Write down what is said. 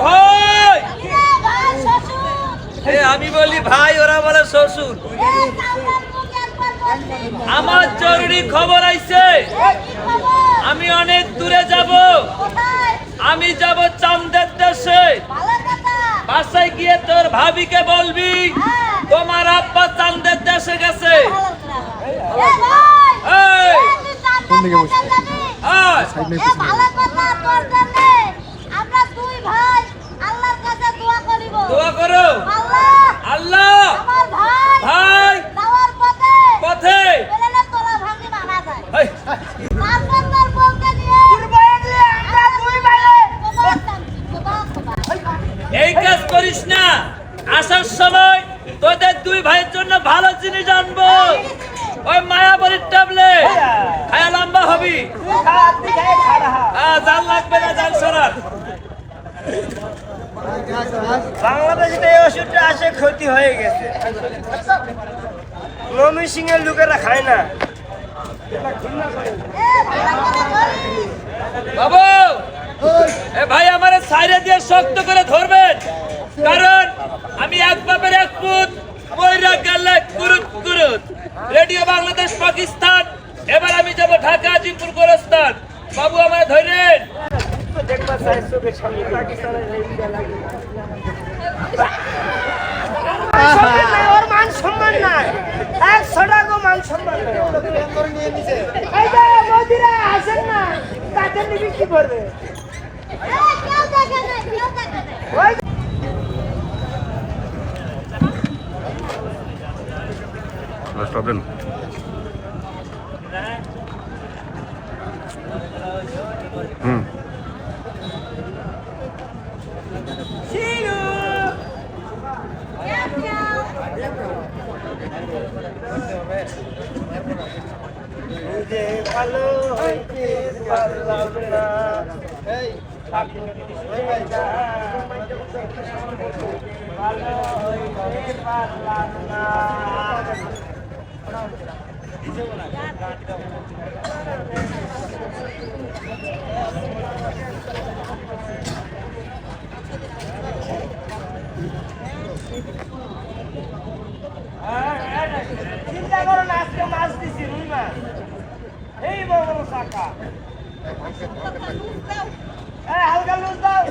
ভাই আমি বলি, ভাই, ওরা বলে শ্বশুর। আমার জরুরি খবর আইছে। আমি অনেক দূরে যাব। আমি যাব বাসায় গিয়ে তোর ভাবিকে বলবি তোমার আব্বা চান্দের দেশে গেছে দুই ভাই আল্লাহর কাছে দোয়া করিব দোয়া করো আল্লাহ আল্লাহ আমার ভাই ভাই যাওয়ার পথে পথে পেলেনে তোলা ভাঙি মারা যায় এই, তারপর তার বউকে নিয়ে আমরা দুই ভাইয়ে খবর টানছি, খবর, খবর। এই কাজ করিস না আসার সময় তোদের দুই ভাইয়ের জন্য ভালো জিনিস আনব। ওই মায়াবরীর ট্যাবলেট। খায়া লম্বা হবি। জাল লাগবে না জাল সরার। বাংলাদেশে এই ওষুধটা আসে ক্ষতি হয়ে গেছে। মমি সিং এর লোকেরা খায় না। বাবু! ভাই, আমার সাইরে দিয়ে শক্ত করে ধরবেন। কারণ আমি এক বাপের এক পুত রেডিও বাংলাদেশ, পাকিস্তান। এবার আমি যাব ঢাকা, আজিমপুর গোরস্তান বাবু আমার ধরেন। মান সম্মান নাই মান সম্মান মোদিরা আসেন না, তাদের কি করবে? স্টপ দেন হুম কেউ, কেউ। যে ভালো হইতে পারলাম না ভালো হইতে পারলাম না চিন্তা করো না আজকে মাছ দিছি রুই মাছ এই বড় শাখা হালকা লুজ দাও